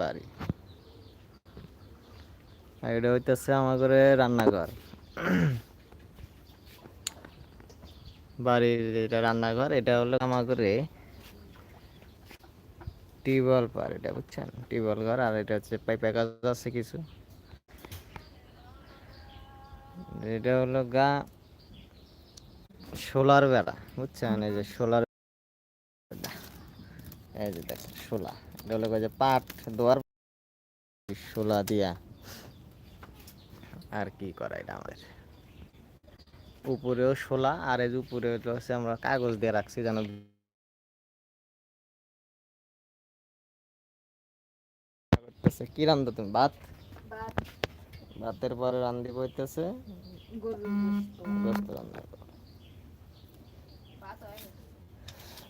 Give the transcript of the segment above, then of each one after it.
বাড়ি। এটা হইতেছে আমার ঘরে রান্নাঘর। বাড়ির এটা রান্নাঘর, এটা হলো আমার ঘরে টিউবওয়েল পার এটা, বুঝছেন? টিউবওয়েল ঘর, আর এটা হচ্ছে পাইপের কাজ আছে কিছু। এটা হলো গা সোলার বেড়া, বুঝছেন? এই যে সোলার এই যে দেখেন শোলা। এটা হলো যে পাট দোয়ার শোলা দিয়া। আর কি করা এটা আমাদের? উপরেও শোলা আর এই যে উপরে হচ্ছে আমরা কাগজ দিয়ে রাখছি যেন করতেছে কি রান্ধো তুমি? ভাত? ভাত। ভাতের পরে রান্ধি বইতেছে গোস্ত। রান্না করো। ভাত হয়ে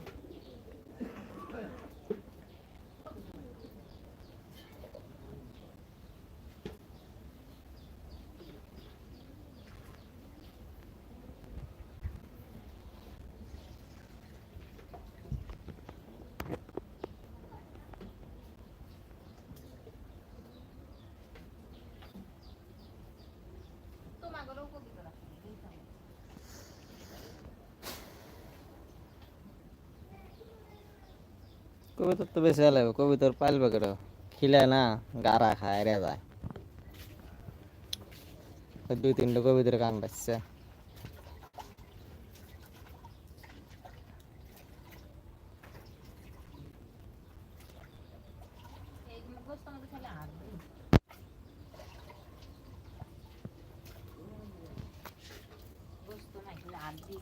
কবিতার তো বেশি লাগবে, কবিতার পাইলবে কেন খিলে না গারা খায়, রে যায়। দুই তিনটা কবিতার গান বাজছে। ามสี่